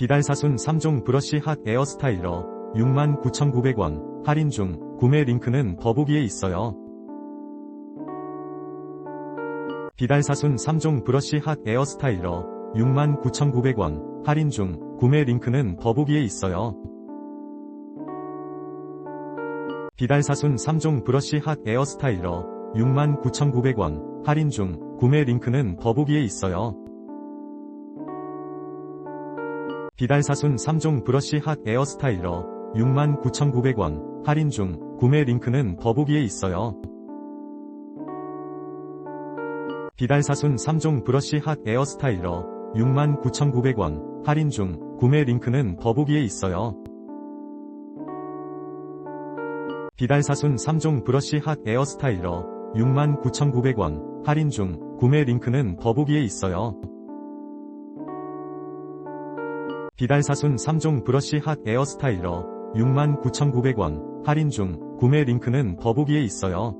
비달사순 3종 브러쉬 핫 에어 스타일러 69,900원 할인 중 구매 링크는 더보기에 있어요. 비달사순 3종 브러쉬 핫 에어 스타일러 69,900원 할인 중 구매 링크는 더보기에 있어요. 비달사순 3종 브러쉬 핫 에어 스타일러 69,900원 할인 중 구매 링크는 더보기에 있어요. 비달사순 3종 브러쉬 핫 에어 스타일러 69,900원 할인 중 구매 링크는 더보기에 있어요. 비달사순 3종 브러쉬 핫 에어 스타일러 69,900원 할인 중 구매 링크는 더보기에 있어요. 비달사순 3종 브러쉬 핫 에어 스타일러 69,900원 할인 중 구매 링크는 더보기에 있어요. 비달사순 3종 브러쉬 핫 에어 스타일러 69,900원 할인 중 구매 링크는 더보기에 있어요.